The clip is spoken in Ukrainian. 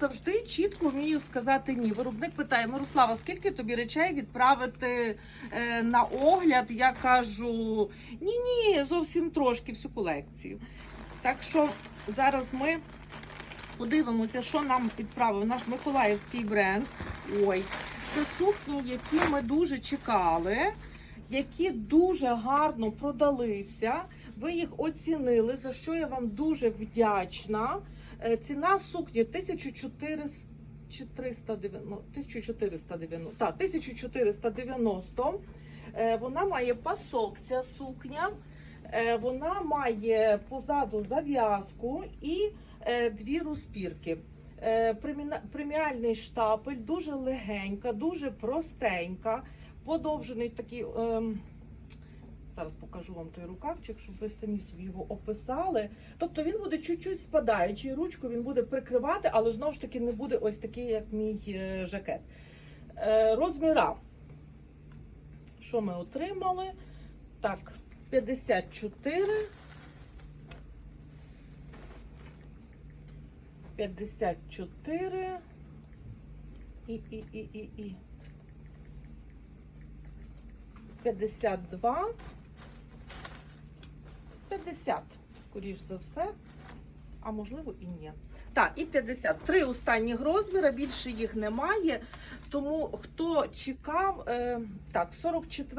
завжди чітко вмію сказати ні. Виробник питає, Мирослава, скільки тобі речей відправити е, на огляд? Я кажу, ні, ні, зовсім трошки всю колекцію. Так що зараз ми подивимося, що нам відправив наш миколаївський бренд. Ой, це сукні, які ми дуже чекали, які дуже гарно продалися. Ви їх оцінили, за що я вам дуже вдячна. Е, Ціна сукні 1400 490, 1490, так, 1490. Е, Вона має пасок, ця сукня. Е, Вона має позаду зав'язку і е, дві розпірки. Преміальний штапель, дуже легенька, дуже простенька, подовжений такий. Зараз покажу вам той рукавчик, щоб ви самі собі його описали. Тобто він буде чуть-чуть спадаючий, ручку він буде прикривати, але знову ж таки не буде ось такий, як мій е, жакет. Е, розміра. Що ми отримали? Так, 54. 54. І, і, і, і, і. 52. 50, скоріш за все. А можливо і ні. Так, і 50. Три останні розміри, більше їх немає. Тому хто чекав, е, так, 44